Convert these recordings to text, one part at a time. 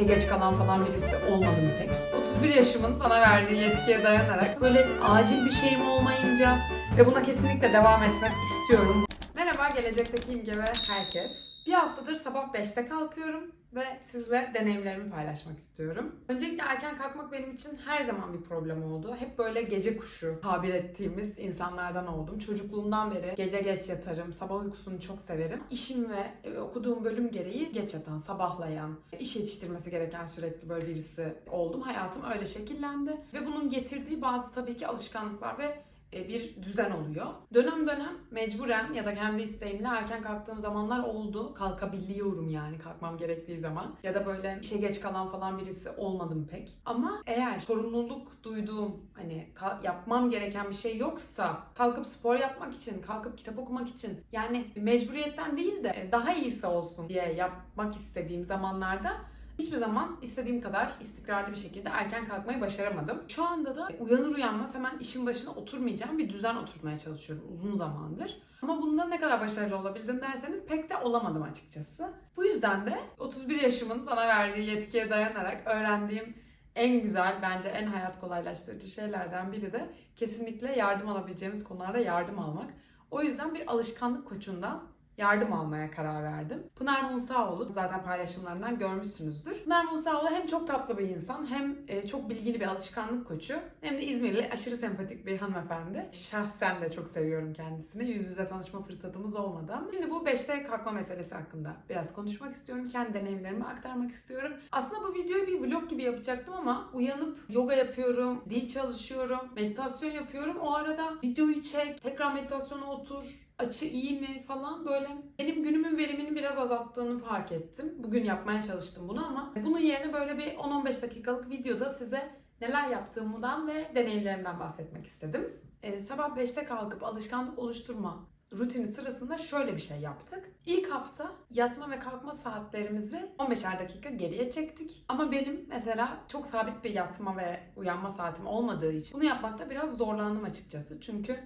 işe geç kalan falan birisi olmadım pek. 31 yaşımın bana verdiği yetkiye dayanarak böyle acil bir şeyim olmayınca ve buna kesinlikle devam etmek istiyorum. Merhaba gelecekteki imge ve herkes. Bir haftadır sabah 5'te kalkıyorum ve sizle deneyimlerimi paylaşmak istiyorum. Öncelikle erken kalkmak benim için her zaman bir problem oldu. Hep böyle gece kuşu tabir ettiğimiz insanlardan oldum. Çocukluğumdan beri gece geç yatarım, sabah uykusunu çok severim. İşim ve e, okuduğum bölüm gereği geç yatan, sabahlayan, iş yetiştirmesi gereken sürekli böyle birisi oldum. Hayatım öyle şekillendi ve bunun getirdiği bazı tabii ki alışkanlıklar ve bir düzen oluyor. Dönem dönem mecburen ya da kendi isteğimle erken kalktığım zamanlar oldu. Kalkabiliyorum yani kalkmam gerektiği zaman. Ya da böyle işe geç kalan falan birisi olmadım pek. Ama eğer sorumluluk duyduğum hani yapmam gereken bir şey yoksa kalkıp spor yapmak için, kalkıp kitap okumak için yani mecburiyetten değil de e, daha iyisi olsun diye yapmak istediğim zamanlarda Hiçbir zaman istediğim kadar istikrarlı bir şekilde erken kalkmayı başaramadım. Şu anda da uyanır uyanmaz hemen işin başına oturmayacağım bir düzen oturtmaya çalışıyorum uzun zamandır. Ama bunda ne kadar başarılı olabildim derseniz pek de olamadım açıkçası. Bu yüzden de 31 yaşımın bana verdiği yetkiye dayanarak öğrendiğim en güzel bence en hayat kolaylaştırıcı şeylerden biri de kesinlikle yardım alabileceğimiz konularda yardım almak. O yüzden bir alışkanlık koçundan yardım almaya karar verdim. Pınar Musaoğlu zaten paylaşımlarından görmüşsünüzdür. Pınar Musaoğlu hem çok tatlı bir insan hem e, çok bilgili bir alışkanlık koçu hem de İzmirli aşırı sempatik bir hanımefendi. Şahsen de çok seviyorum kendisini. Yüz yüze tanışma fırsatımız olmadı şimdi bu 5'te kalkma meselesi hakkında biraz konuşmak istiyorum. Kendi deneyimlerimi aktarmak istiyorum. Aslında bu videoyu bir vlog gibi yapacaktım ama uyanıp yoga yapıyorum, dil çalışıyorum, meditasyon yapıyorum. O arada videoyu çek, tekrar meditasyona otur, açı iyi mi falan böyle benim günümün verimini biraz azalttığını fark ettim. Bugün yapmaya çalıştım bunu ama bunun yerine böyle bir 10-15 dakikalık videoda size neler yaptığımdan ve deneyimlerimden bahsetmek istedim. Ee, sabah 5'te kalkıp alışkanlık oluşturma rutini sırasında şöyle bir şey yaptık. İlk hafta yatma ve kalkma saatlerimizi 15'er dakika geriye çektik. Ama benim mesela çok sabit bir yatma ve uyanma saatim olmadığı için bunu yapmakta biraz zorlandım açıkçası. Çünkü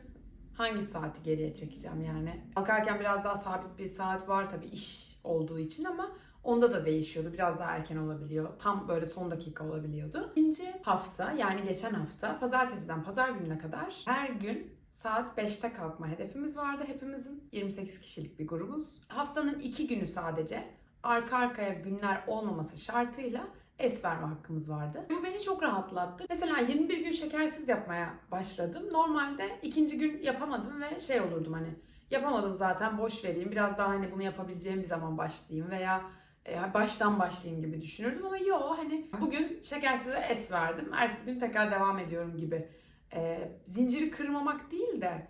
hangi saati geriye çekeceğim yani. Kalkarken biraz daha sabit bir saat var tabii iş olduğu için ama onda da değişiyordu. Biraz daha erken olabiliyor. Tam böyle son dakika olabiliyordu. İkinci hafta yani geçen hafta pazartesiden pazar gününe kadar her gün saat 5'te kalkma hedefimiz vardı hepimizin. 28 kişilik bir grubuz. Haftanın iki günü sadece arka arkaya günler olmaması şartıyla es verme hakkımız vardı. Bu beni çok rahatlattı. Mesela 21 gün şekersiz yapmaya başladım. Normalde ikinci gün yapamadım ve şey olurdum hani yapamadım zaten boş vereyim. Biraz daha hani bunu yapabileceğim bir zaman başlayayım veya e, baştan başlayayım gibi düşünürdüm ama yo hani bugün şekersize es verdim. Ertesi gün tekrar devam ediyorum gibi. E, zinciri kırmamak değil de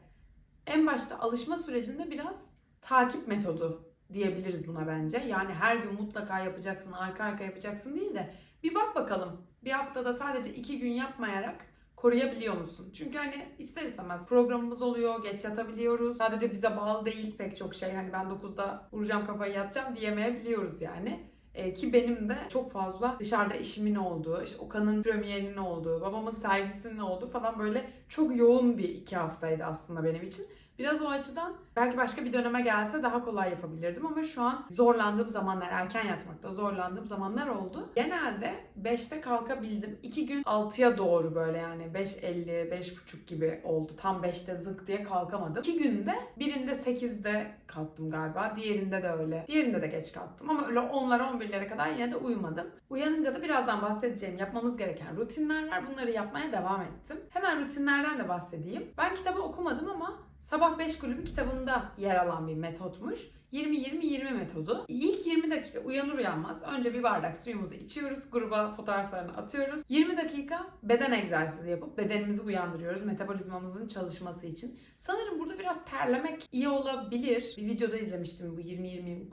en başta alışma sürecinde biraz takip metodu diyebiliriz buna bence. Yani her gün mutlaka yapacaksın, arka arka yapacaksın değil de bir bak bakalım. Bir haftada sadece iki gün yapmayarak koruyabiliyor musun? Çünkü hani ister istemez programımız oluyor, geç yatabiliyoruz. Sadece bize bağlı değil pek çok şey. Hani ben 9'da vuracağım kafayı yatacağım diyemeyebiliyoruz yani. Ee, ki benim de çok fazla dışarıda işimin olduğu, işte Okan'ın premierinin olduğu, babamın sergisinin olduğu falan böyle çok yoğun bir iki haftaydı aslında benim için. Biraz o açıdan belki başka bir döneme gelse daha kolay yapabilirdim ama şu an zorlandığım zamanlar, erken yatmakta zorlandığım zamanlar oldu. Genelde 5'te kalkabildim. 2 gün 6'ya doğru böyle yani 5.50, 5.30 gibi oldu. Tam 5'te zık diye kalkamadım. 2 günde birinde 8'de kalktım galiba. Diğerinde de öyle. Diğerinde de geç kalktım ama öyle 10'lara 11'lere kadar yine de uyumadım. Uyanınca da birazdan bahsedeceğim yapmamız gereken rutinler var. Bunları yapmaya devam ettim. Hemen rutinlerden de bahsedeyim. Ben kitabı okumadım ama Sabah 5 kulübü kitabında yer alan bir metotmuş. 20-20-20 metodu. İlk 20 dakika uyanır uyanmaz önce bir bardak suyumuzu içiyoruz. Gruba fotoğraflarını atıyoruz. 20 dakika beden egzersizi yapıp bedenimizi uyandırıyoruz metabolizmamızın çalışması için. Sanırım burada biraz terlemek iyi olabilir. Bir videoda izlemiştim bu 20-20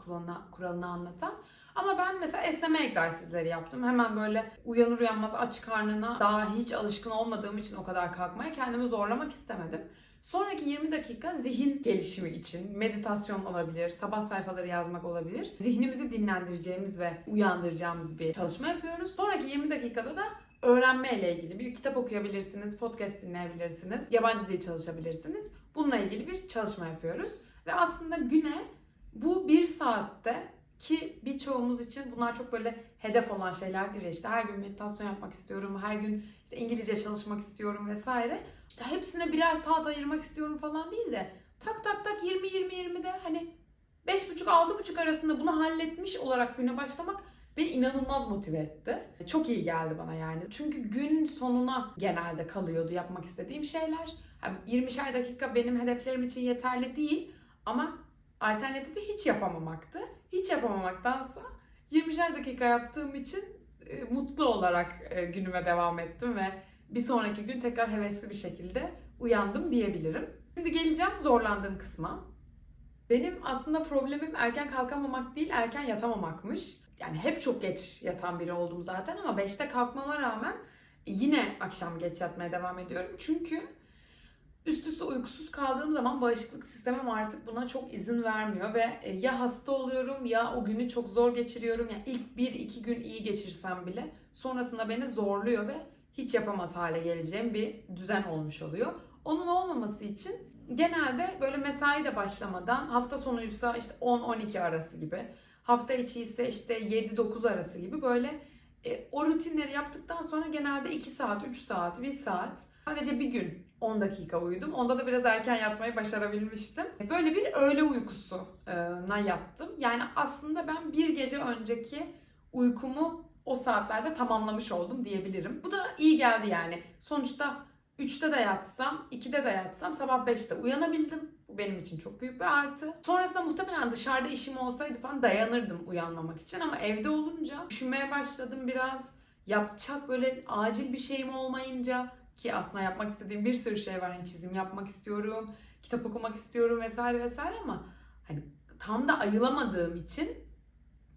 kuralını, anlatan. Ama ben mesela esneme egzersizleri yaptım. Hemen böyle uyanır uyanmaz aç karnına daha hiç alışkın olmadığım için o kadar kalkmaya kendimi zorlamak istemedim. Sonraki 20 dakika zihin gelişimi için meditasyon olabilir, sabah sayfaları yazmak olabilir. Zihnimizi dinlendireceğimiz ve uyandıracağımız bir çalışma yapıyoruz. Sonraki 20 dakikada da öğrenme ile ilgili bir kitap okuyabilirsiniz, podcast dinleyebilirsiniz, yabancı dil çalışabilirsiniz. Bununla ilgili bir çalışma yapıyoruz. Ve aslında güne bu bir saatte Ki birçoğumuz için bunlar çok böyle hedef olan şeylerdir. İşte her gün meditasyon yapmak istiyorum, her gün işte İngilizce çalışmak istiyorum vesaire. İşte hepsine birer saat ayırmak istiyorum falan değil de tak tak tak 20-20-20'de hani 5.30-6.30 arasında bunu halletmiş olarak güne başlamak beni inanılmaz motive etti. Çok iyi geldi bana yani. Çünkü gün sonuna genelde kalıyordu yapmak istediğim şeyler. Yani 20'şer dakika benim hedeflerim için yeterli değil ama alternatifi hiç yapamamaktı. Hiç yapamamaktansa 20'şer dakika yaptığım için e, mutlu olarak e, günüme devam ettim ve bir sonraki gün tekrar hevesli bir şekilde uyandım diyebilirim. Şimdi geleceğim zorlandığım kısma. Benim aslında problemim erken kalkamamak değil, erken yatamamakmış. Yani hep çok geç yatan biri oldum zaten ama 5'te kalkmama rağmen yine akşam geç yatmaya devam ediyorum. Çünkü üst üste uykusuz kaldığım zaman bağışıklık sistemim artık buna çok izin vermiyor ve e, ya hasta oluyorum ya o günü çok zor geçiriyorum. Yani ilk 1-2 gün iyi geçirsem bile sonrasında beni zorluyor ve hiç yapamaz hale geleceğim bir düzen olmuş oluyor. Onun olmaması için genelde böyle mesai de başlamadan hafta sonuysa işte 10-12 arası gibi hafta içi ise işte 7-9 arası gibi böyle e, o rutinleri yaptıktan sonra genelde 2 saat, 3 saat, 1 saat sadece bir gün 10 dakika uyudum. Onda da biraz erken yatmayı başarabilmiştim. Böyle bir öğle uykusuna yattım. Yani aslında ben bir gece önceki uykumu o saatlerde tamamlamış oldum diyebilirim. Bu da iyi geldi yani. Sonuçta 3'te de yatsam, 2'de de yatsam sabah 5'te uyanabildim. Bu benim için çok büyük bir artı. Sonrasında muhtemelen dışarıda işim olsaydı falan dayanırdım uyanmamak için ama evde olunca düşünmeye başladım biraz. Yapacak böyle acil bir şeyim olmayınca ki aslında yapmak istediğim bir sürü şey var. Hani çizim yapmak istiyorum, kitap okumak istiyorum vesaire vesaire ama hani tam da ayılamadığım için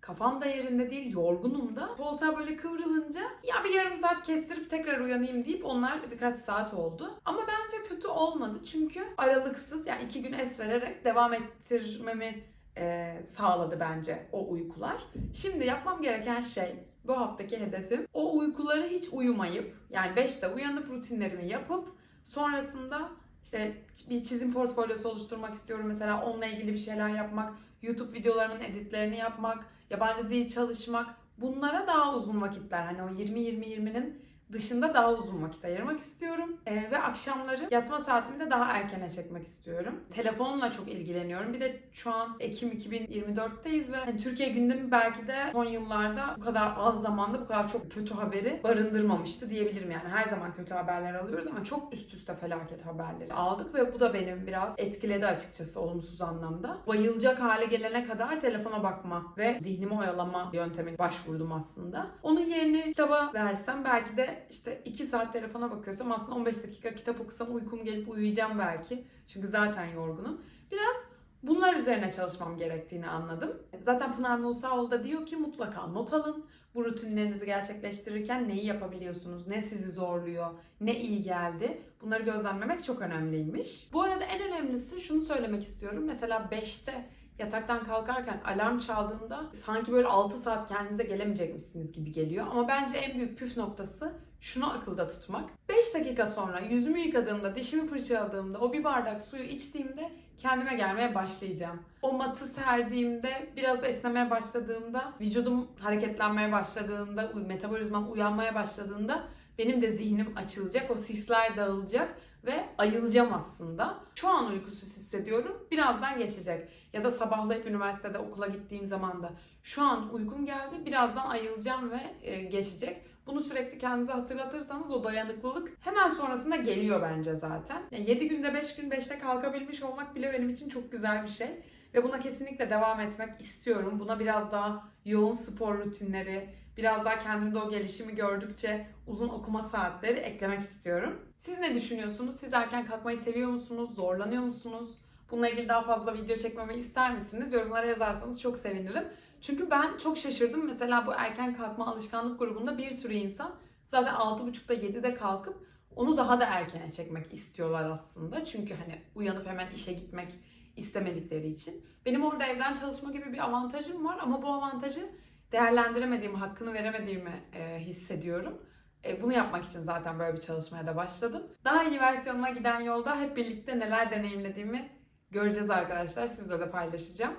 kafam da yerinde değil, yorgunum da. Koltuğa böyle kıvrılınca ya bir yarım saat kestirip tekrar uyanayım deyip onlar birkaç saat oldu. Ama bence kötü olmadı çünkü aralıksız yani iki gün es vererek devam ettirmemi e, sağladı bence o uykular. Şimdi yapmam gereken şey bu haftaki hedefim o uykuları hiç uyumayıp yani 5'te uyanıp rutinlerimi yapıp sonrasında işte bir çizim portfolyosu oluşturmak istiyorum. Mesela onunla ilgili bir şeyler yapmak, YouTube videolarının editlerini yapmak, yabancı dil çalışmak. Bunlara daha uzun vakitler hani o 20-20-20'nin dışında daha uzun vakit ayırmak istiyorum. Ee, ve akşamları yatma saatimi de daha erkene çekmek istiyorum. Telefonla çok ilgileniyorum. Bir de şu an Ekim 2024'teyiz ve hani Türkiye gündemi belki de son yıllarda bu kadar az zamanda bu kadar çok kötü haberi barındırmamıştı diyebilirim. Yani her zaman kötü haberler alıyoruz ama çok üst üste felaket haberleri aldık ve bu da benim biraz etkiledi açıkçası olumsuz anlamda. Bayılacak hale gelene kadar telefona bakma ve zihnimi oyalama yöntemine başvurdum aslında. Onun yerine kitaba versem belki de işte 2 saat telefona bakıyorsam aslında 15 dakika kitap okusam uykum gelip uyuyacağım belki. Çünkü zaten yorgunum. Biraz bunlar üzerine çalışmam gerektiğini anladım. Zaten Pınar Musaoğlu da diyor ki mutlaka not alın. Bu rutinlerinizi gerçekleştirirken neyi yapabiliyorsunuz, ne sizi zorluyor, ne iyi geldi. Bunları gözlemlemek çok önemliymiş. Bu arada en önemlisi şunu söylemek istiyorum. Mesela 5'te yataktan kalkarken alarm çaldığında sanki böyle 6 saat kendinize gelemeyecekmişsiniz gibi geliyor. Ama bence en büyük püf noktası şunu akılda tutmak. 5 dakika sonra yüzümü yıkadığımda, dişimi fırçaladığımda, o bir bardak suyu içtiğimde kendime gelmeye başlayacağım. O matı serdiğimde, biraz esnemeye başladığımda, vücudum hareketlenmeye başladığında, metabolizmam uyanmaya başladığında benim de zihnim açılacak, o sisler dağılacak ve ayılacağım aslında. Şu an uykusuz hissediyorum. Birazdan geçecek. Ya da sabahlayıp üniversitede okula gittiğim zaman da şu an uykum geldi. Birazdan ayılacağım ve e, geçecek. Bunu sürekli kendinize hatırlatırsanız o dayanıklılık hemen sonrasında geliyor bence zaten. Yani 7 günde 5 gün 5'te kalkabilmiş olmak bile benim için çok güzel bir şey. Ve buna kesinlikle devam etmek istiyorum. Buna biraz daha yoğun spor rutinleri, biraz daha kendimde o gelişimi gördükçe uzun okuma saatleri eklemek istiyorum. Siz ne düşünüyorsunuz? Siz erken kalkmayı seviyor musunuz? Zorlanıyor musunuz? Bununla ilgili daha fazla video çekmemi ister misiniz? Yorumlara yazarsanız çok sevinirim. Çünkü ben çok şaşırdım. Mesela bu erken kalkma alışkanlık grubunda bir sürü insan zaten 6.30'da 7'de kalkıp onu daha da erkene çekmek istiyorlar aslında. Çünkü hani uyanıp hemen işe gitmek istemedikleri için. Benim orada evden çalışma gibi bir avantajım var ama bu avantajı değerlendiremediğimi, hakkını veremediğimi e, hissediyorum. E, bunu yapmak için zaten böyle bir çalışmaya da başladım. Daha iyi versiyonuma giden yolda hep birlikte neler deneyimlediğimi göreceğiz arkadaşlar. Sizle de paylaşacağım.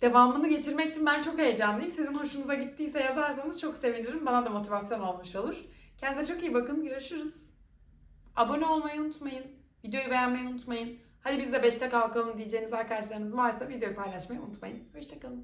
Devamını getirmek için ben çok heyecanlıyım. Sizin hoşunuza gittiyse yazarsanız çok sevinirim. Bana da motivasyon olmuş olur. Kendinize çok iyi bakın. Görüşürüz. Abone olmayı unutmayın. Videoyu beğenmeyi unutmayın. Hadi biz de 5'te kalkalım diyeceğiniz arkadaşlarınız varsa videoyu paylaşmayı unutmayın. Hoşçakalın.